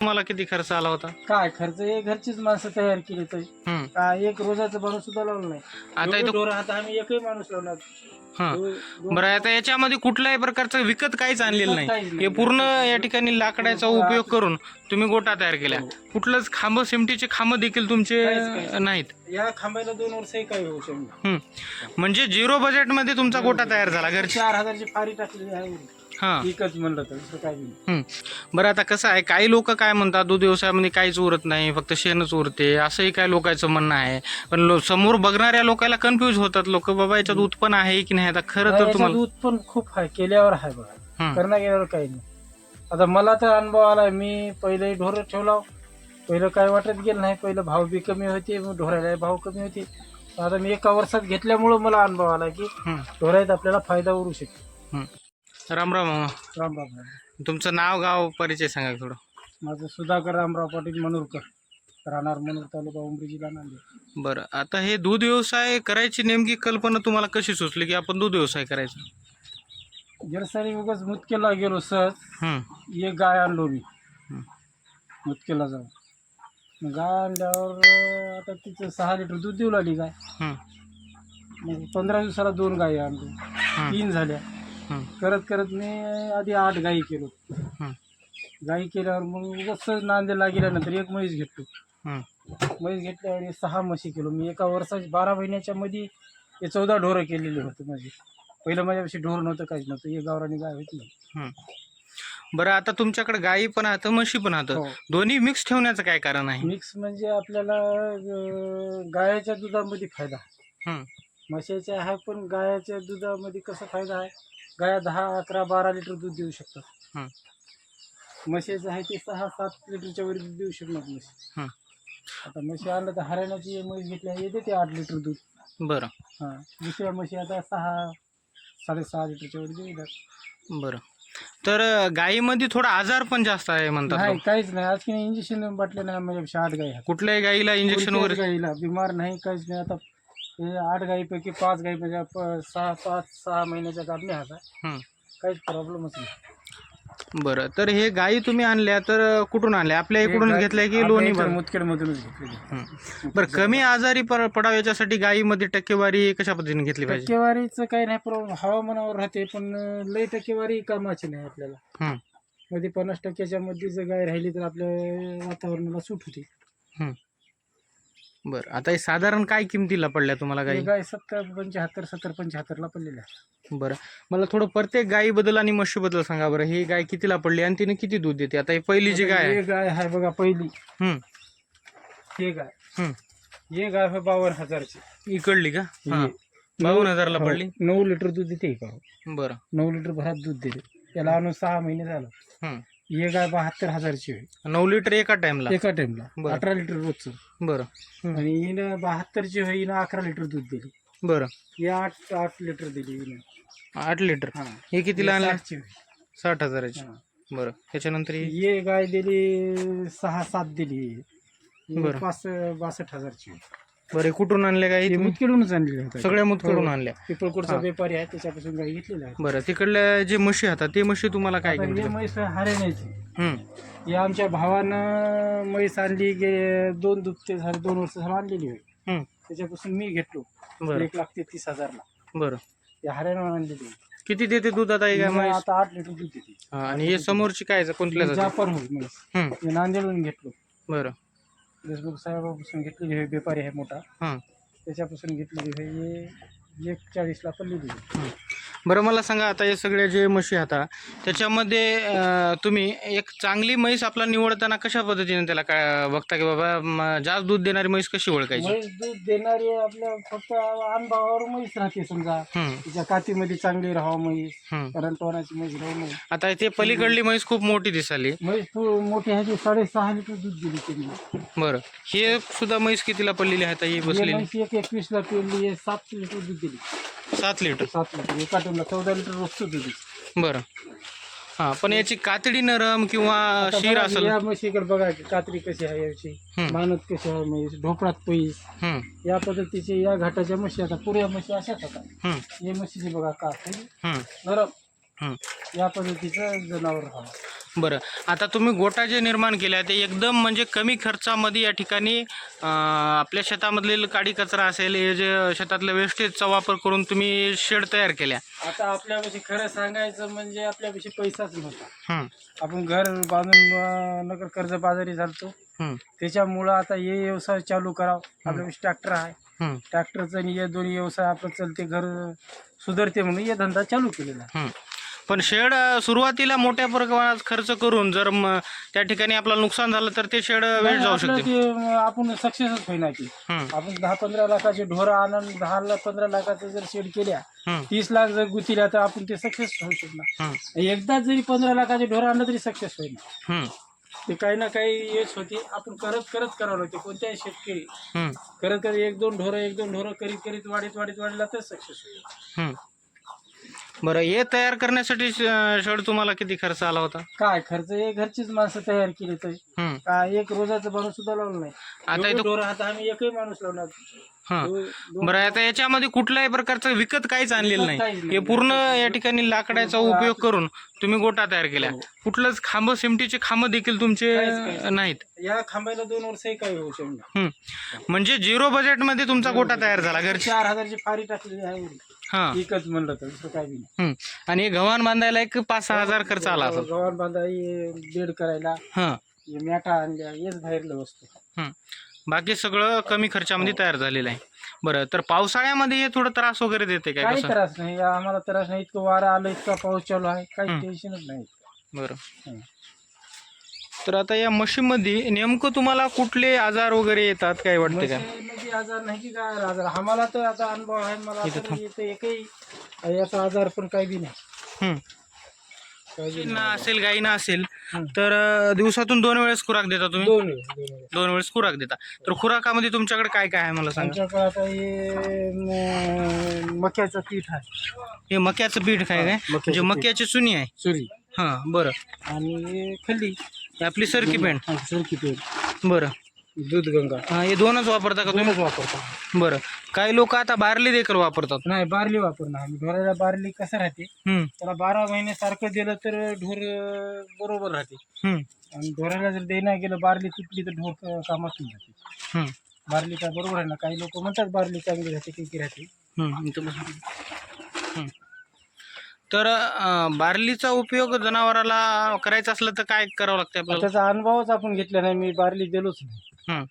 तुम्हाला किती खर्च आला होता? काय खर्च? हे घरचीच माणसं तयार केली तर हम्म. काय एक रोजाचं माणूस सुद्धा लावलं नाही. आता इथं ढोरं आता आम्ही एकही माणूस लावला हा. दोन- बरं आता याच्यामध्ये कुठल्याही प्रकारचं विकत काहीच आणलेलं विकत काहीच नाही नाही. हे पूर्ण या ठिकाणी लाकडाचा उपयोग करून तुम्ही गोटा तयार केल्या. कुठलंच खांब सिमटीचे खांब देखील तुमचे काहीच, काहीच. नाहीत. या खांबायला दोन वर्षही काय होऊ शकणार हम्म. म्हणजे झिरो बजेटमध्ये तुमचा गोटा तयार झाला घरची. चार हजारची फारी टाकलेली आहे. हा. विकत म्हणलं तर दुसरं काय नाही. हम्म. बरं आता कसं आहे काही लोक काय म्हणतात दूध व्यवसायामध्ये काहीच उरत नाही फक्त शेणच उरते. असंही काय लोकांचं म्हणणं आहे. पण लो- समोर बघणाऱ्या लोकांना कन्फ्युज होतात लोक बाबा याच्यात उत्पन्न आहे की नाही? आता खरं तर तुम्हाला दूध पण खूप आहे केल्यावर आहे बघा. हम्म. करणं गेल्यावर काही नाही. आता मला तर अनुभव आला मी पहिले ढोर ठेवला पहिलं काय वाटत गेलं नाही पहिलं भाव बी कमी होते मग ढोरायला भाव कमी होते. आता मी एका वर्षात घेतल्यामुळं मला अनुभव आला की हम्म. ढोरायत आपल्याला फायदा उरू शकतो. हम्म. राम राम मामा. राम राम. तुमचं नाव गाव परिचय सांगा थोडं माझं सुधाकर रामराव पाटील मनूरकर राहणार मनूर तालुका उमरी जिल्हा नांदेड बरं आता हे दूध व्यवसाय करायची नेमकी कल्पना तुम्हाला कशी सुचली की आपण दूध व्यवसाय करायचा जरसारी उगाच मुतकेला गेलो सहज हम्म. एक गाय आणलो मी. मुतकेला जाऊन मग गाय आणल्यावर अं, आता तिचं सहा लिटर दूध देऊ लागली गाय हम्म. मग पंधरा दिवसाला दोन गायी आणलो तीन झाल्या. करत करत मी आधी आठ गायी केलो. गायी केल्यावर मग सहज नांदेडला गेल्यानंतर एक म्हैस घेतलो. म्हैस घेतल्यावर सहा म्हशी केलो. मी एका वर्षाच्या बारा महिन्याच्या मध्ये हे चौदा ढोरं केलेले होते माझे. पहिलं माझ्यापाशी ढोर नव्हतं काहीच नव्हतं. एक गावरानी गाय होती. बरं आता तुमच्याकडे गायी पण आहेत म्हशी पण आहेत. हो. दोन्ही मिक्स ठेवण्याचं काय कारण आहे? मिक्स म्हणजे आपल्याला अं, गायाच्या दुधामध्ये फायदा आहे. हम्म. म्हशीच्या आहे पण गायाच्या दुधामध्ये कसा फायदा आहे? गाया दहा अकरा बारा लिटर दूध देऊ शकतात. हम्म. म्हशीचं आहे ते सहा सात लिटरच्या वर दूध देऊ शकणार म्हशी. आता म्हशी आणलं तर हरियाणाची म्हैस घेतल्या हे देते आठ लिटर दूध. बरं. हां. दुसऱ्या म्हशी आता सहा साडेसहा लिटरच्या वर देतात बरं. तर अं, गायीमध्ये थोडा आजार पण जास्त आहे म्हणतात नाही लोक. काहीच नाही. आज की इंजेक्शन बाटले नाही माझ्यापेक्षा आठ आहेत. कुठल्याही गायीला इंजेक्शन कोणत्याच वगैरे गाईला बिमार नाही काहीच नाही. आता हे आठ गाईपैकी पाच गाई म्हणजे प- सहा पाच सहा महिन्याच्या गाभण्या आता. काहीच प्रॉब्लेमच नाही. बरं तर हे गायी तुम्ही आणल्या तर कुठून आणल्या? आपल्या इकडून घेतल्या की लोणी मुतखेड मुतखेडमधूनच घेतलेली हं. बरं कमी आजारी प- पडावं याच्यासाठी गायीमध्ये टक्केवारी कशा पद्धतीने घेतली पाहिजे? टक्केवारीचं काही नाही प्रॉब्लेम हवामानावर राहते पण अं, लई टक्केवारी कामाची नाही आपल्याला. हं. मध्ये पन्नास टक्क्याच्या मध्ये जर गाय राहिली तर आपल्या वातावरणाला सूट होते. बरं. आता हे साधारण काय किमतीला पडल्या तुम्हाला ही गायी सत्तर पंच्याहत्तर सत्तर पंच्याहत्तरला पडलेली आहे बरं. मला थोडं प्रत्येक गायीबद्दल आणि म्हशीबद्दल सांगा बरं. ही गाय कितीला पडली आणि तिने किती दूध देते? आता ही पहिली जी गाय आहे. हे गाय आहे बघा पहिली. हं, हे गाय. हं. हे गाय आहे बावन्न हजारची. इकडली का? हां. हे. बावन्न हजारला हो, पडली? नऊ लिटर दूध देते का बरं. नऊ लिटर भरात दूध देते. त्याला आणून सहा महिने झालं. हं. हे गाय बहात्तर हजारची होईल नऊ लिटर एका टाइमला एका टाइमला बरं. अठरा लिटर रोजचं. बरं. आणि हिनं बहात्तरची होई हिनं अकरा लिटर दूध दिली. बरं. हे आठ आठ लिटर दिली हिनं. आठ लिटर? हा. हे कितीला आणलं? साठची. साठ हजाराची. हा. बरं. त्याच्यानंतर ही? हे गाय दिली सहा सात दिली. ही बरं. पाच बासष्ट हजारची. बरं कुठून आणल्या गायी हे तुम्ही? आणलेली होती सगळ्या मुतकडून हो. आणल्या पिपळकोटचा हा. व्यापारी आहे त्याच्यापासून गाय घेतलेल्या आहेत बरं तिकडल्या जे म्हशी आहेत ते म्हशी तुम्हाला काय आता हे किंमत म्हैस हरियाणाची हं. हे आमच्या भावानं म्हैस आणली गे दोन दुपते झाले दोन वर्ष झालं आणलेली होती हं. त्याच्यापासून मी घेतलो बरं एक लाख तेहतीस हजारला बरं ते हरियाणा आणलेली. किती देते दूध आता हे काय म्हैस आता आठ लिटर दूध देते हा, आणि हे समोरची काय आहे? कोणत्या जाती? जापर होईल म्हैस हं, हे नांदेडून घेतलो बरं देशमुख साहेबापासून घेतलेली आहे व्यापारी आहे मोठा. हां. त्याच्यापासून घेतलेली आहे हे एक चाळीसला पडलेली आहे. बरं मला सांगा आता हे सगळे जे म्हशी आता त्याच्यामध्ये तुम्ही एक चांगली म्हैस आपला निवडताना कशा पद्धतीने त्याला काय बघता की बाबा जास्त दूध देणारी म्हैस कशी ओळखायची? दूध देणारी आपल्या फक्त अनुभवावर म्हैस राहते समजा. तिच्या कातीमध्ये चांगली राहावं म्हैस. करंटवानाची म्हैस राहू आता ते पलीकडली म्हैस खूप मोठी दिसाली. म्हैस मोठी आहे ती साडेसहा लिटर दूध दिली त्यांनी बरं. हे सुद्धा म्हैस कितीला पडलेली आहे आता ही बसलेली? एक एकवीसला पेरली सात लिटर दूध दिली. सात लिटर. सात लिटर. एका टाइमला चौदा लिटर दूध आहे. बरं हां पण याची कातडी नरम किंवा शिर असेल या म्हशीकडे बघा की कात्री कशी आहे याची. मानत कशी आहे म्हैस ढोपळात पैस या पद्धतीचे या घाटाच्या म्हशी आता पुऱ्या म्हशी अशाच होता हं, हे म्हशीची बघा का. नरम. या पद्धतीचं जनावर हवं बरं. आता तुम्ही गोटा जे निर्माण केल्या ते एकदम म्हणजे कमी खर्चामध्ये या ठिकाणी अं, आपल्या शेतामधील काडी कचरा असेल हे जे शेतातल्या वेस्टेजचा वापर करून तुम्ही शेड तयार केल्या. आता आपल्यापाशी खरं सांगायचं म्हणजे आपल्यापाशी पैसाच नव्हता. हं, आपण घर बांधून अं, नगर कर्ज बाजारी झालतो. हं, त्याच्यामुळं आता हे व्यवसाय चालू करावं. आपल्यापाशी ट्रॅक्टर आहे. हं, ट्रॅक्टरचं आणि हे दोन्ही व्यवसाय आपलं चलते घर सुधारते म्हणून हे धंदा चालू केलेला आहे. हं. पण शेड सुरुवातीला मोठ्या प्रमाणात खर्च करून जर म- त्या ठिकाणी आपलं नुकसान झालं तर ते शेड वेळ जाऊ आपलं शकते. ते, आपण सक्सेसच होईना की आपण दहा पंधरा लाखाचे ढोरं आणून दहा लाख पंधरा लाखाचं जर शेड केल्या तीस लाख जर गुतील्या तर आपण ते सक्सेस होऊ शकणार. एकदा जरी पंधरा लाखाचे ढोरं आणलं तरी सक्सेस होईना. हं, ते काही ना काही हेच होते. आपण करत करत करावं लागते. कोणत्याही शेतकरी करत करत एक दोन ढोरं एक दोन ढोरं करीत करीत वाढीत वाढीत वाढला तर सक्सेस होईल. बरं हे तयार करण्यासाठी श- शेड तुम्हाला किती खर्च आला होता? काय खर्च? हे घरचीच माणसं तयार केली तर. हं. काय एक रोजाचं माणूस सुद्धा लावलं नाही. आता इथं आम्ही एकही माणूस लावणार हं. दो- दोन- बरं आता याच्यामध्ये कुठल्याही प्रकारचं विकत काहीच आणलेलं नाही. नाही. हे पूर्ण या ठिकाणी लाकडाचा उपयोग करून तुम्ही गोटा तयार केला कुठलंच खांब सिमटीचे खांब देखील तुमचे काहीच, काहीच. नाहीत. या खांबायला दोन वर्षही काही होऊ शकणार. हं. म्हणजे झिरो बजेटमध्ये तुमचा गोटा तयार झाला घरच्या चार हजारची फारी टाकलेली आहे. हा. एकच म्हणलं तर दुसरं काय बी नाही. आणि हे गव्हाण बांधायला एक पाच सहा हजार खर्च आला असेल. गव्हाण बांधाई बेड करायला हा. हे मॅटा आणल्या हेच बाहेरलं वस्तू. बाकी सगळं कमी खर्चामध्ये तयार झालेलं आहे. बरं तर पावसाळ्यामध्ये हे थोडं त्रास वगैरे देते काय? काही कसं? त्रास नाही आम्हाला त्रास नाही इतकं वारं आलं इतका पाऊस चालू आहे काही. टेन्शनच नाही. बरं. हं. तर आता या मशीनमध्ये नेमकं तुम्हाला कुठले आजार वगैरे येतात काय वाटते का? आजार नाही की काय आजार. आम्हाला तर आता अनुभव आहे मला इथं एकही याचा आजार पण काही बी नाही. हं. काही बी म्हशींना असेल गाईना असेल हं. तर अं, दिवसातून दोन वेळेस खुराक देता तुम्ही? दोन वेळ, दोन वेळ. दोन वेळेस खुराक देता. तर खुराकामध्ये तुमच्याकडे काय काय आहे मला सांगा? आमच्याकडे आता हे म- मक्याचं पीठ आहे. हे मक्याचं पीठ काय? काय मक्याचं म्हणजे पीठ. मक्याची चुनी आहे. सुरी हा बरं. आणि खल्ली. आपली सरकी पेंट हा, सरकी पीठ बरं. दूध गंगा. हा, हे दोनच वापरता का तुम्ही? दोनच वापरतो. बरं. काही लोक आता बारली देखील वापरतात. नाही बारली वापरणार. आम्ही ढोराला बारली कसं राहते? हम्म, त्याला बारा महिने सारखं दिलं तर ढोर अं, बरोबर राहते. हम्म, आणि ढोराला जर देण्या गेलं बारली तुटली तर ढोर कामात नाही जाते. हम्म, बारली काय बरोबर आहे ना? काही लोक म्हणतात बारली चांगली राहते की राहते. हम्म, इथं बस. हम्म. तर अं, बारलीचा उपयोग जनावराला करायचा असलं तर काय करावं लागतं आपल्याला? त्याचा अनुभवच आपण घेतला नाही मी बारली दिलोच नाही. हम्म.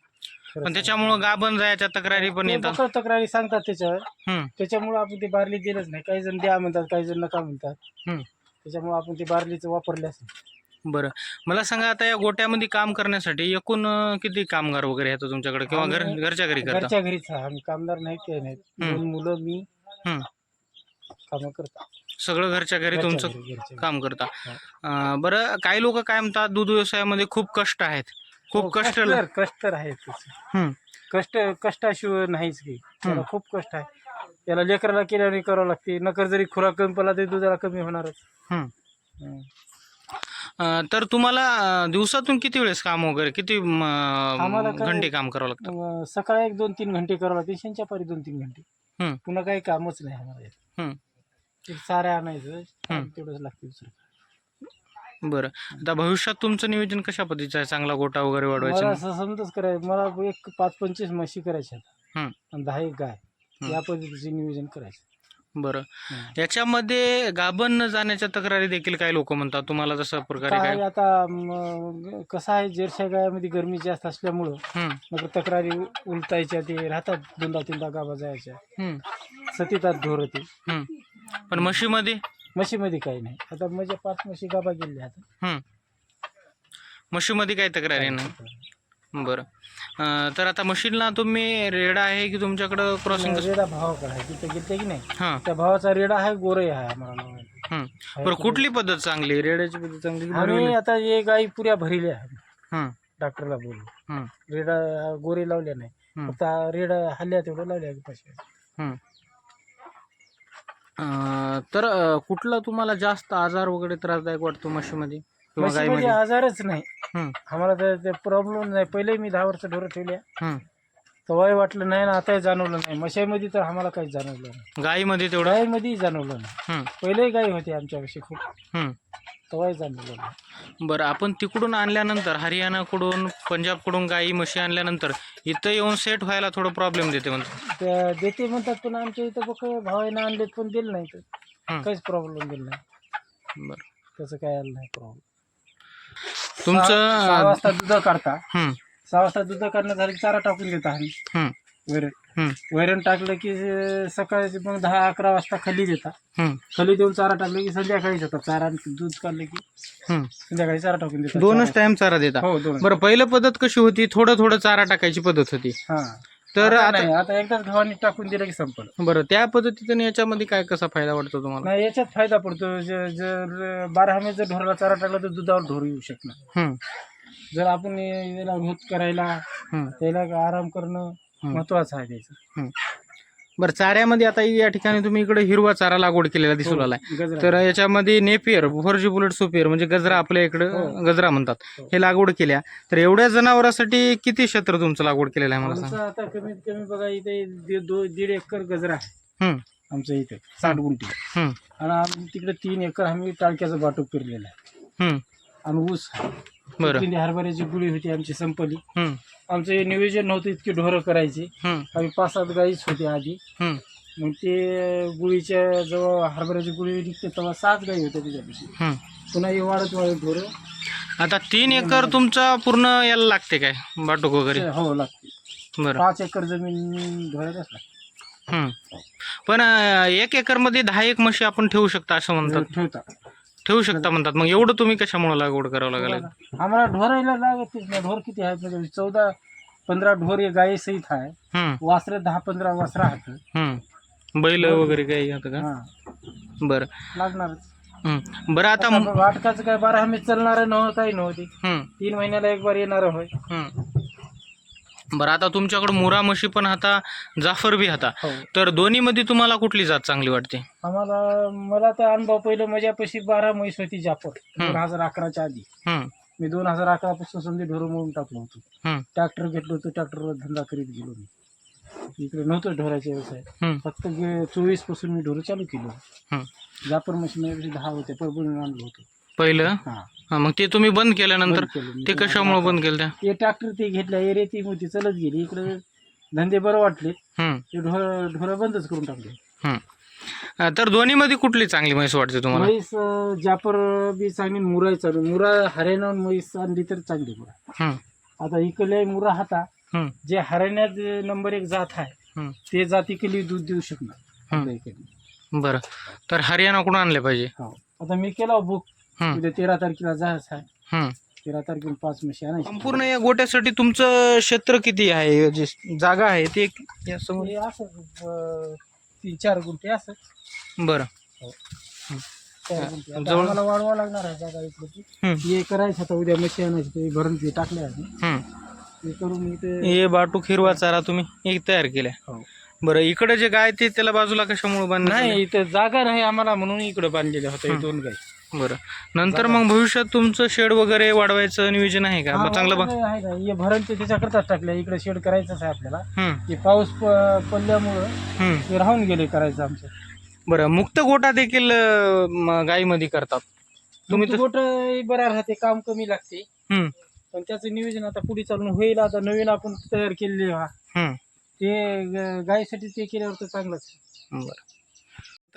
पण त्याच्यामुळं गाभण जायच्या तक्रारी पण ते येतात तक्रारी सांगतात त्याच्यावर. हम्म, त्याच्यामुळे आपण ती बारली दिलंच नाही. काही जण द्या म्हणतात काही जण नका म्हणतात. हम्म. त्याच्यामुळे आपण ती बारलीचं वापरल्याच नाही बरं. मला सांगा आता या गोट्यामध्ये काम करण्यासाठी एकूण अं, किती कामगार वगैरे येतात तुमच्याकडे? किंवा घर आम्ही- घरच्या घरी करता? घरच्या घरीच आम्ही कामदार नाही ते हम्म. दोन मुलं मी. हम्म. कामं करतात सगळं घरच्या घरी घरच्या तुमचं घरी, घरच्या घरी. काम करता. हा. अं, बरं काही लोक काय म्हणतात दूध व्यवसायामध्ये खूप कष्ट आहेत. हो, खूप कष्ट तर कष्ट तर आहे त्याचं. कष्ट कष्टाशिवाय नाहीच की. त्याला खूप कष्ट आहे. त्याला लेकराला केल्याने करावं लागते. नकर जरी खुराक कमी पडला तरी दुधाला कमी होणारच. अं, तर तुम्हाला अं, दिवसातून किती वेळेस काम वगैरे किती म, आम्हाला काय- घंटे काम करावं लागतं? मग सकाळी एक दोन तीन घंटे करावं लागते पारी दोन तीन घंटे. पुन्हा काही कामच नाही आम्हाला. साऱ्या आणायचं. तेवढंच लागते दुसरं बरं. आता भविष्यात तुमचं नियोजन कशा पद्धतीचं आहे? चांगला गोटा वगैरे मला वाढवायचं असं समजच करायचं मला एक पाच पंचवीस म्हशी करायच्या आणि दहा एक गाय. या पद्धतीचे नियोजन करायचं. बरं. याच्यामध्ये गाभण न जाण्याच्या तक्रारी देखील काही लोक म्हणतात? तुम्हाला तसं प्रकारे काय काय आता म, कसं आहे जर्शा गायामध्ये गरमी जास्त असल्यामुळं मग तक्रारी उलटायच्या ते राहतात दोनदा तीनदा गाभा जायच्या. सतीतात ढोर ते. पण म्हशीमध्ये? म्हशीमध्ये काही नाही. आता माझ्या पाच म्हशी गाभा गेल्या आता. हम्म. म्हशीमध्ये काही तक्रारी नाही बरं. अं, तर आता मशीनला तुम्ही रेडा आहे की तुमच्याकडं क्रॉसिंग रेडा भावाकडे आहे. तिथे गेलते की नाही? हां. त्या भावाचा रेडा आहे गोरही आहे आम्हाला लावायला. हम्म. बरं कुठली पद्धत चांगली रेड्याची पद्धत चांगली की आम्ही? आता हे गाई पुऱ्या भरिल्या आहे हम्म, डॉक्टरला बोलू हम्म, रेडा गोरे लावल्या नाही. हम्म, फक्त रेडा हल्ल्या तेवढं लावल्या हम्म. तर अं, कुठला तुम्हाला जास्त आजार वगैरे त्रासदायक वाटतो म्हशीमध्ये किंवा म्हशीमध्ये गायमध्ये? आजारच नाही. हम्म, आम्हाला तर ते प्रॉब्लेम नाही. पहिले मी दहा वर्ष ढोरं ठेवल्या. हम्म, तवाही वाटलं नाही ना आताही जाणवलं नाही. मशाईमध्ये तर आम्हाला काही जाणवलं नाही. गाईमध्ये तेवढं? गायीमध्येही जाणवलं नाही. पहिलेही गाई होती आमच्यापाशी खूप. हं. तवाही जाणवलं नाही. बरं आपण तिकडून आणल्यानंतर हरियाणाकडून पंजाबकडून गाई म्हशी आणल्यानंतर इथं येऊन सेट व्हायला थोडं प्रॉब्लेम देते म्हणतो. त्या देते म्हणतात पण आमच्या इथं बघ भावाने आणलेत पण दिलं नाही तर. काहीच प्रॉब्लेम दिला नाही. बरं. त्याचं काय आलं नाही प्रॉब्लेम तुमचं वाजता दूध काढता. सहा वाजता दूध काढणं झालं की चारा टाकून देता आम्ही वैरण. वैरण टाकलं की अं, सकाळी मग दहा अकरा वाजता खाली देता हं, खाली देऊन चारा टाकलं की संध्याकाळीच येतात चारा आणि दूध काढलं की. संध्याकाळी चारा टाकून देतात. दोनच टाइम चारा देता हो दोन बरं पहिलं पद्धत कशी होती? थोडं थोडं चारा टाकायची पद्धत होती. हा. तर आता आता नाही आता एकदाच गव्हाणी टाकून दिलं की संपलं. बरं त्या पद्धतीने याच्यामध्ये काय कसा फायदा वाटतो तुम्हाला? नाही याच्यात फायदा पडतो. ज- जर बारा हमी जर ढोराला चारा टाकला तर दुधावर ढोर येऊ शकणार. जर आपण याला होत करायला हं, त्याला आराम करणं हं. महत्वाचं आहे त्याचं हं. बरं चाऱ्यामध्ये आता या ठिकाणी तुम्ही इकडे हिरवा चारा लागवड केलेला दिसू हो, गजरा. तर याच्यामध्ये नेपियर फोरजी बुलेट सुपियर म्हणजे गजरा आपल्या इकडे हो. गजरा म्हणतात हो. हे लागवड केल्या तर एवढ्या जनावरांसाठी किती क्षेत्र तुमचं लागवड केलेलं आहे मला आमचं सांग आता कमीत कमी बघा इथे दीड दो- दीड एकर गजरा आहे हं, आमच्या इथे साठ गुंठी हं, आणि आम्ही तिकडे तीन एकर आम्ही टाळक्याचं बाटू पेरलेलं आहे हं. आणि ऊस आहे. बरं. तिकडे हरभऱ्याची गुळी होती आमची संपली. हं, आमचं हे नियोजन नव्हतं इतकी ढोरं करायची. आम्ही पाच सात गाईच होते आधी. मग ते गुळीच्या जेव्हा हरभऱ्याची गुळी निघते तेव्हा सात गाई होत्या त्याच्यापाशी. हं. पुन्हा हे वाढत वाढत ढोरं. आता तीन एकर तुमचा पूर्ण याला लागते काय? बाटूक वगैरे? हो लागते. बरं. पाच एकर जमीन ढोरायलाच लागते. पण एक एकरमध्ये दहा एक म्हशी आपण ठेवू शकता असं म्हणतात. ठेवता ठेवू शकता म्हणतात. मग एवढं तुम्ही कशामुळे लागवड करावं लागेल? आम्हाला ढोरायला लागत नाही ढोर किती आहेत म्हणजे चौदा पंधरा ढोर गाई सहित आहे. वासरं दहा पंधरा वासरं आहेत. बैल वगैरे काही का? बरं. लागणारच. हं. बरं आता वाटकाचं काय बारा हमी चालणार नव्हतं काही नव्हती. तीन महिन्याला एक बार येणार होय. बरं आता तुमच्याकडे मुरा म्हशी पण आता जाफर बी आता. हो. तर दोन्ही मध्ये तुम्हाला कुठली जात चांगली वाटते? आम्हाला मला तर अनुभव पहिलं माझ्यापाशी बारा म्हैस होती जापर दोन हजार अकराच्या आधी. हं, मी दोन हजार अकरा पासून समजे ढोरं म्हणून टाकलो होतो. हं, ट्रॅक्टर घेतलं होतं ट्रॅक्टरवर धंदा करीत गेलो मी. इकडे नव्हतं ढोराचा व्यवसाय. हं, फक्त चोवीसपासून मी ढोरं चालू केलं हं. जापर मशीन दहा होते परभणीहून आणलं होतं. पहिलं? हा. हं, मग ते तुम्ही बंद केल्यानंतर बंद केलं मी. ते कशामुळे बंद केलं त्या ते ट्रॅक्टर ते घेतल्या एरिया मोठी चलत गेली. इकडे धंदे बरं वाटले. ते ढोर ढोरं बंदच करून टाकले. अं, तर दोन्ही मध्ये कुठली चांगली म्हैस वाटते तुम्हाला? म्हैस अं, जापर बी चांगली मुराय चालू मुरा हरियाणा म्हैस आणली तर चांगली मुरा. आता इकडे मुरा हाता हं, जे हरियाण्यात नंबर एक जात आहे ते जाती केली दूध देऊ शकणार. आपल्या इकडे. बरं. तर हरियाणाकडून आणले पाहिजे? हो. आता मी केला बुक. उद्या तेरा तारखेला जायचं आहे. हं. तेरा तारखेला पाच म्हशी आणायची. संपूर्ण या गोट्यासाठी तुमचं क्षेत्र किती आहे? जे जागा आहे ते या समोर हे असं अं, तीन चार गुंठे असं. बरं. चार गुंठे. आता जवळ- आम्हाला वाढवा लागणार आहे जागा इकडची हं, हे करायचं आता उद्या म्हशी आणायची ते भरून ते टाकले आहे. हं. ते करून इथे हे बाटूक हिरवा चारा तुम्ही एक तयार केलाय. हो. बरं इकडे जे गाय ते त्याला बाजूला कशामुळे बांधणार नाही इथं जागा नाही आम्हाला म्हणून इकडे बांधलेले होते हं. दोन गाई बरं. नंतर मग भविष्यात तुमचं शेड वगैरे वाढवायचं नियोजन आहे का? मग चांगलं बा वाढवलं आहे ना हे भरण ते त्याच्याकरताच टाकले इकडे शेड करायचंच आहे आपल्याला. ते पाऊस प- पडल्यामुळं. ते राहून गेले करायचं आमचं. बरं मुक्त गोटा देखील अं, म, गायीमध्ये करतात. तुम्ही तुम्ही गोट बरं राहते काम कमी लागते. पण त्याचं नियोजन आता पुढे चालून होईल. आता नवीन आपण तयार केलेले हा. ते ग- गायीसाठी ते केल्यावर तर चांगलंच बरं.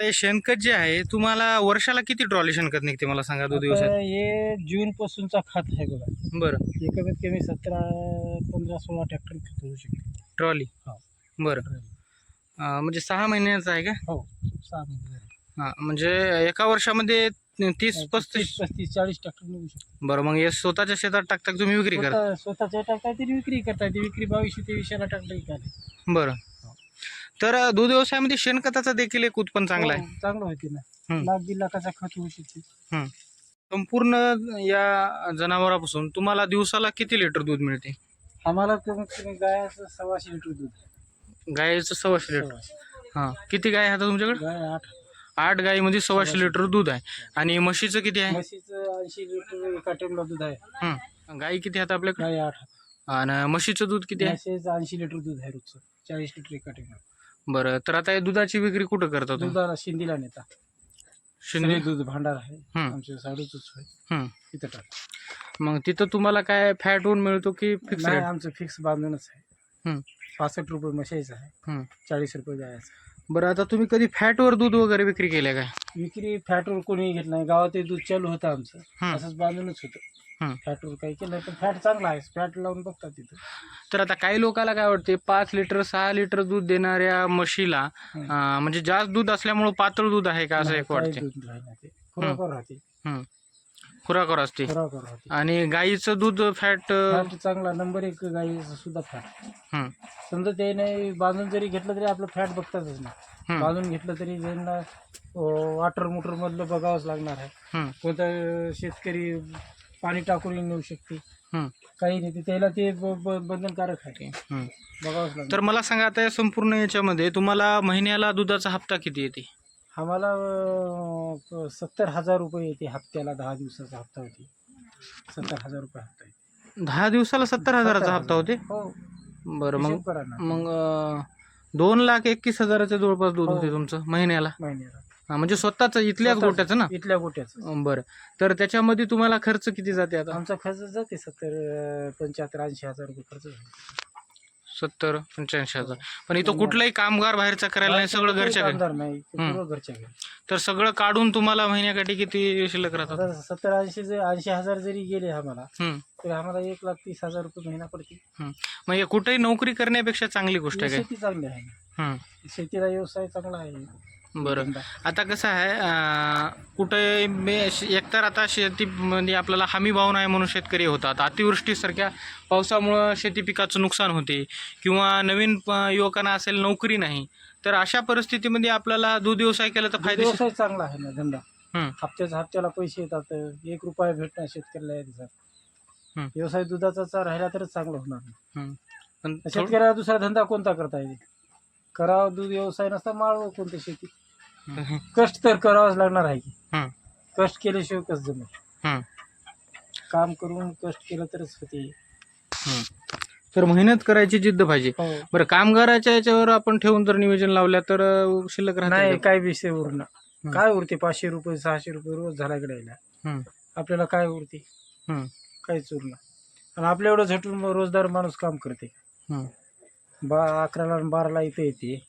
आता हे शेणखत जे आहे तुम्हाला वर्षाला किती ट्रॉली शेणखत निघते मला सांगा दोन आता दिवसात? हे जून पासूनचा खत आहे बघा. बरं. हे कमीत कमी सतरा पंधरा सोळा ट्रॅक्टर खत होऊ शकते. ट्रॉली? हो. बरं. अं, म्हणजे सहा महिन्याचं आहे का? हो सहा महिने झाले. हां म्हणजे एका वर्षामध्ये तीस पस्तीस तीस पस्तीस चाळीस ट्रॅक्टर निघू शकते बरं मग हे स्वतःच्या शेतात टाकता का तुम्ही विक्री करा स्वतः- स्वतःच्या टाकता तरी विक्री करता. येते विक्री बावीसशे तेवीसशेला ट्रॅक्टर विकायला बरं. तर दूध व्यवसायामध्ये शेणखताचा देखील एक उत्पन्न चांगलं आहे. हो, चांगलं होते ना. लाख दीड लाखाचा खत होऊ शकते हं. संपूर्ण या जनावरापासून तुम्हाला दिवसाला किती लिटर दूध मिळते? आम्हाला कमीत कमी गायाचं सव्वाशे लिटर दूध आहे. गायचं सव्वाशे लिटर. हां. किती गाय आहे आता तुमच्याकडे? गाय आठ. आठ गायीमध्ये सव्वाशे लिटर दूध आहे. आणि म्हशीचं किती आहे? म्हशीचं ऐंशी लिटर एका टाइमला दूध आहे. हं. गाई किती आहेत आपल्याकडे? गाय आठ. आणि म्हशीचं दूध किती आहे? म्हशीचं ऐंशी लिटर दूध आहे रोजचं. चाळीस लिटर एका ठिकाणी बरं तर आता हे दुधाची विक्री कुठं करता तुम्ही? दुधाला शिंदीला नेता. शिंदे? सगळे दूध भांडार आहे. हम्म. आमच्या साडूच आहे. हम्म. तिथं टाक मग तिथं तुम्हाला काय फॅट होऊन मिळतो की फिक्स नाही आमचं फिक्स बांधूनच आहे. हम्म. पासष्ट रुपये म्हशीचं हम्म. आहे चाळीस रुपये गायचं बरं आता तुम्ही कधी फॅटवर दूध वगैरे विक्री केल्या काय? विक्री फॅटवर कोणी घेत नाही. गावात दूध चालू होतं आमचं. हम्म. असंच बांधूनच होतं. फॅटवर काही केलं पण फॅट चांगला आहे. फॅट लावून बघतात तिथं. तर आता काही लोकांना काय वाटते पाच लिटर सहा लिटर दूध देणाऱ्या म्हशीला. अं, म्हणजे जास्त दूध असल्यामुळे पातळ दूध आहे का असं एक वाटते दूध राहणार ते खुराकर राहते. खुराकर असते. राहते. आणि गाईचं दूध फॅट फॅट चांगला नंबर एक गाईचं सुद्धा फॅट समजा ते नाही बांधून जरी घेतलं तरी आपलं फॅट बघतातच ना. बांधून घेतलं तरी त्यांना वॉटर मोटर मधलं बघावंच लागणार आहे. कोणता शेतकरी पाणी टाकून नेऊ शकते. काही नाही ते त्याला ते ब- ब- बंधनकारक आहे बघावंच तर मला सांगा आता या संपूर्ण याच्यामध्ये तुम्हाला महिन्याला दुधाचा हप्ता किती येते? आम्हाला अं, सत्तर हजार रुपये येते हप्त्याला दहा दिवसाचा हप्ता होते. सत्तर हजार रुपये हप्ता येते. दहा दिवसाला सत्तर हजाराचा हप्ता होते? हो. बरं मग हिशोब करा ना. मग अं, दोन लाख एकवीस हजाराच्या जवळपास दूध हो. होते तुमचं महिन्याला? महिन्याला. हा, म्हणजे स्वतःच इथल्याच स्वतःच. गोट्याचं ना? इथल्या गोट्याच. अं, बरं. तर त्याच्यामध्ये तुम्हाला खर्च किती जाते आता? आमचा खर्च जाते सत्तर पंच्याहत्तर ऐंशी हजार रुपये खर्च जातो. सत्तर पंच्याऐंशी हजार. पण इथं कुठलाही कामगार बाहेरचा करायला नाही सगळं घरच्या घरी. कामगार नाही हम्म. पूर्ण घरच्या घरी. तर सगळं काढून तुम्हाला महिन्याकाठी किती शिल्लक राहतात? आता सत्तर ऐंशी जर ऐंशी हजार जरी गेले आम्हाला हम्म. तर आम्हाला एक लाख तीस हजार रुपये महिना पडते मग हे कुठेही नोकरी करण्यापेक्षा चांगली गोष्ट आहे काय? शेती चांगली आहे. हम्म. शेतीला व्यवसाय चांगला आहे. बरं. आता कसं आहे कुठे मे- एकतर आता शेतीमध्ये आपल्याला हमी भाव नाही म्हणून शेतकरी होतात. अतिवृष्टीसारख्या पावसामुळं शेती पिकाचं नुकसान होते. किंवा नवीन युवकांना असेल नोकरी नाही तर अशा परिस्थितीमध्ये आपल्याला दूध व्यवसाय केला तर व्यवसाय चांगला आहे ना धंदा. हप्त्याच्या हप्त्याला पैसे येतात एक रुपया भेटणार शेतकऱ्याला. व्यवसाय दुधाचा राहिला तरच चांगला होणार. शेतकऱ्याला दुसरा धंदा कोणता करता येईल? करावं दूध व्यवसाय नसता माळव कोणती शेती. कष्ट तर करावंच लागणार आहे की. कष्ट केल्याशिवाय कसं जमेल? हम्म. काम करून कष्ट केलं तरच होते. तर मेहनत करायची जिद्द पाहिजे. हो. बरं कामगाराच्या याच्यावर आपण ठेवून जर नियोजन लावल्या तर शिल्लक नाही काय विषय उरणार. काय उरते? पाचशे रुपये सहाशे रुपये रोज झाला यायला. आपल्याला काय उरते. काहीच उरणार. आणि आपल्या एवढं झटून मग रोजदार माणूस काम करते. बा अकराला बाराला इथं येते.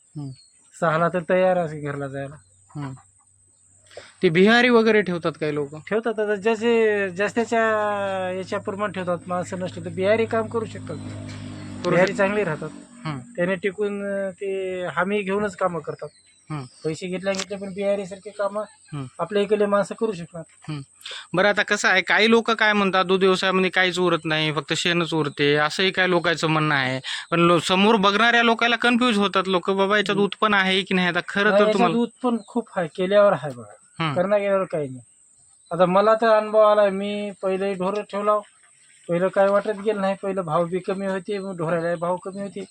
सहाला तर तयार असे घरला जायला. ते बिहारी वगैरे ठेवतात काही लोक? ठेवतात आता ज्याचे जास्तीच्या याच्याप्रमाणे ठेवतात माणसं नसले तर बिहारी काम करू शकतात. बिहारी चांगली राहतात. त्याने टिकून अं, ते हमी घेऊनच कामं करतात. हम्म. पैसे घेतल्या घेतले पण बिहारी सारखे कामं हम्म. आपल्या इकडले माणसं करू शकणार बरं आता कसं आहे काही लोक काय म्हणतात दूध व्यवसायामध्ये काहीच उरत नाही फक्त शेणच उरते. असंही काय लोकांचं म्हणणं आहे. पण लो- समोर बघणाऱ्या लोकांना कन्फ्युज होतात लोक बाबा याच्यात उत्पन्न आहे की नाही? आता खरं तर तुम्हाला दूध पण खूप आहे केल्यावर आहे बघा. हम्म. करणं गेल्यावर काही नाही. आता मला तर अनुभव आला मी पहिले ढोर ठेवला पहिलं काय वाटत गेलं नाही पहिलं भाव बी कमी होते मग ढोरायला भाव कमी होते.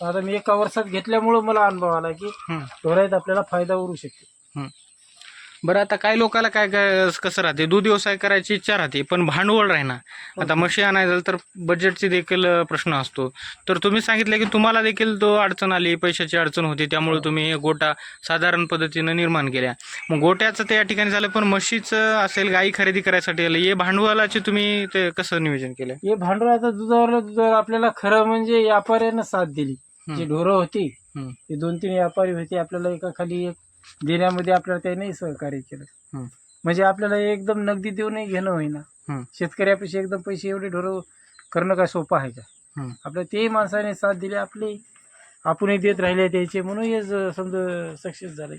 आता मी एका वर्षात घेतल्यामुळं मला अनुभव आला की. ढोरायत आपल्याला फायदा उरू शकते. बरं आता काही लोकांना काय काय कसं राहते? दूध व्यवसाय करायची इच्छा राहते पण भांडवल राहणार आता म्हशी आणायचं झालं तर बजेटची देखील प्रश्न असतो. तर तुम्ही सांगितलं की तुम्हाला देखील तो अडचण आली पैशाची अडचण होती त्यामुळे तुम्ही हे गोटा साधारण पद्धतीनं निर्माण केल्या. मग गोट्याचं ते या ठिकाणी झालं पण म्हशीचं असेल गाई खरेदी करायसाठी आलं हे भांडवलाचे तुम्ही ते कसं नियोजन केलं? हे भांडवल आता दुधावर दुधावर आपल्याला खरं म्हणजे व्यापाऱ्यानं साथ दिली. जी ढोरं होती. ते दोन तीन व्यापारी होते आपल्याला एका खाली एक देण्यामध्ये आपल्याला त्याने सहकार्य केलं. म्हणजे आपल्याला एकदम नगदी देऊनही घेणं होईना. शेतकऱ्यापेक्षा एकदम पैसे एवढे ढोरं करणं काय सोपं आहे का. आपल्या तेही माणसाने साथ दिली आपली आपणही देत राहिले त्याचे म्हणून हे समजा सक्सेस झाले.